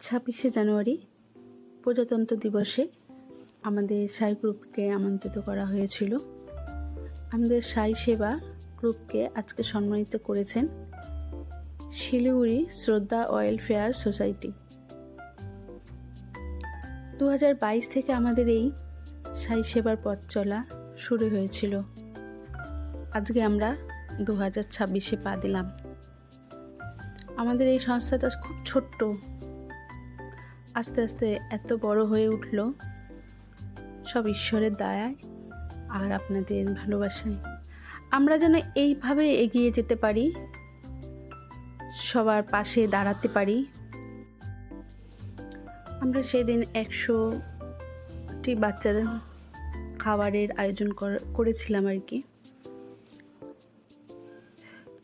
ছাব্বিশে জানুয়ারি প্রজাতন্ত্র দিবসে আমাদের সাই গ্রুপকে আমন্ত্রিত করা হয়েছিল। আমাদের সাই সেবা গ্রুপকে আজকে সম্মানিত করেছেন শিলিগুড়ি শ্রদ্ধা ওয়েলফেয়ার সোসাইটি। দু থেকে আমাদের এই সাই সেবার পথ চলা শুরু হয়েছিল। আজকে আমরা দু হাজার ছাব্বিশে পা দিলাম। আমাদের এই সংস্থাটা খুব ছোট্ট। আস্তে আস্তে এত বড় হয়ে উঠল। সব ঈশ্বরের দয়ায় আর আপনাদের ভালোবাসায়। আমরা যেন এইভাবে এগিয়ে যেতে পারি, সবার পাশে দাঁড়াতে পারি। আমরা সেদিন একশোটি বাচ্চাদের খাবারের আয়োজন করেছিলাম আর কি।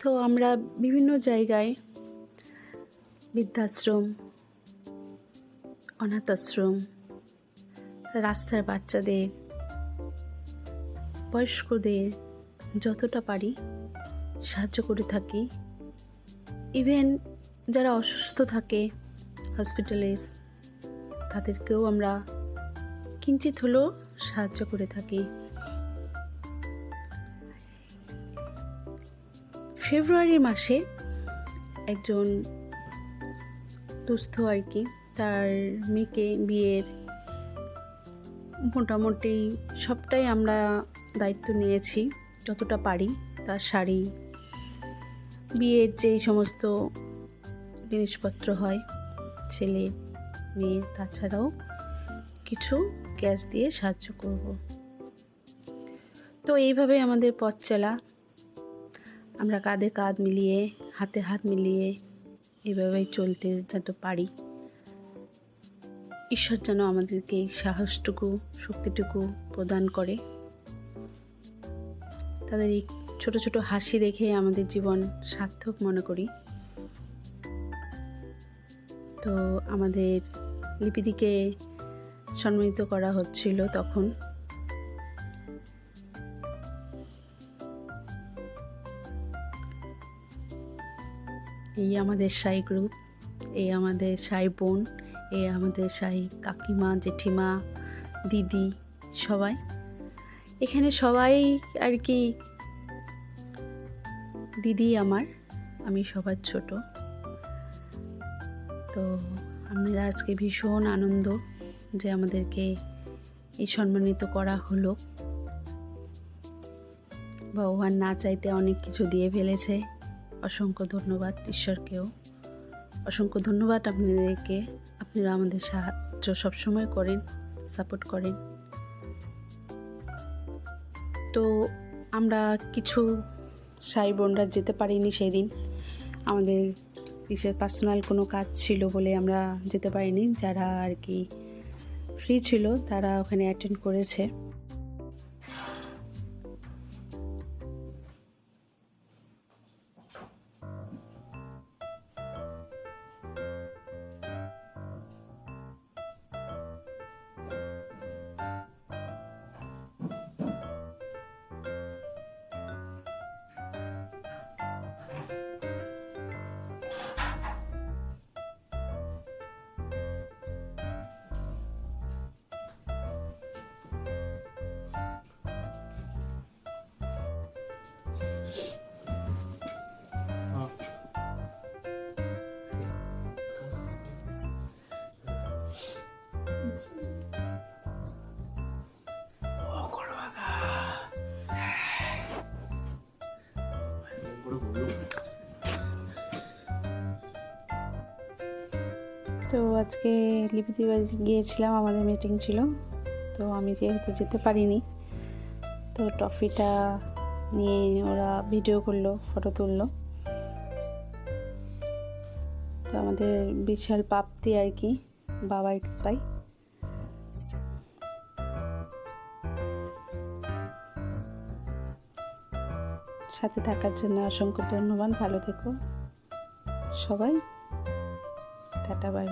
তো আমরা বিভিন্ন জায়গায় বৃদ্ধাশ্রম অনাথ আশ্রম, রাস্তার বাচ্চাদের, বয়স্কদের যতটা পারি সাহায্য করে থাকি। ইভেন যারা অসুস্থ থাকে হসপিটালে তাদেরকেও আমরা কিঞ্চিত হলেও সাহায্য করে থাকি। ফেব্রুয়ারি মাসে একজন দুস্থ আর কি তার মেয়েকে বিয়ের মোটামুটি সবটাই আমরা দায়িত্ব নিয়েছি, যতটা পারি। তার শাড়ি, বিয়ের যেই সমস্ত জিনিসপত্র হয়, ছেলে, মেয়ে, তাছাড়াও কিছু গ্যাস দিয়ে সাহায্য করব। তো এইভাবে আমাদের পথ চলা। আমরা কাঁধে কাঁধ মিলিয়ে, হাতে হাত মিলিয়ে এভাবেই চলতে যত পারি। ঈশ্বর যেন আমাদেরকে এই সাহসটুকু, শক্তিটুকু প্রদান করে। তাদের এই ছোট ছোট হাসি দেখে আমাদের জীবন সার্থক মনে করি। তো আমাদের লিপিদিকে সম্মানিত করা হচ্ছিল তখন। এই আমাদের সাই গ্রুপ, এই আমাদের সাই বোন এই আমাদের সাই কাকিমা, জেঠিমা, দিদি, সবাই। এখানে সবাই আর কি দিদি আমার, আমি সবার ছোট। তো আমরা আজকে ভীষণ আনন্দ যে আমাদেরকে এই সম্মানিত করা হলো। ভগবান না চাইতে অনেক কিছু দিয়ে ফেলেছে। অসংখ্য ধন্যবাদ ঈশ্বরকেও। অসংখ্য ধন্যবাদ আপনাদেরকে। আপনারা আমাদের সাহায্য সবসময় করেন সাপোর্ট করেন। তো আমরা কিছু সাই বোনরা যেতে পারিনি সেদিন। আমাদের বিশেষ পার্সোনাল কোনো কাজ ছিল বলে আমরা যেতে পারিনি। যারা আর কি ফ্রি ছিল তারা ওখানে অ্যাটেন্ড করেছে। তো আজকে বাড়ি গিয়েছিলাম, আমাদের মিটিং ছিল। তো আমি যেহেতু যেতে পারিনি, তো ট্রফিটা নিয়ে ওরা ভিডিও করল ফটো তুললো। তো আমাদের বিশাল প্রাপ্তি আর কি বাবার কৃপায় সাথে থাকার জন্য অসংখ্য ধন্যবাদ, ভালো থেকো। সবাই টাটা বাই।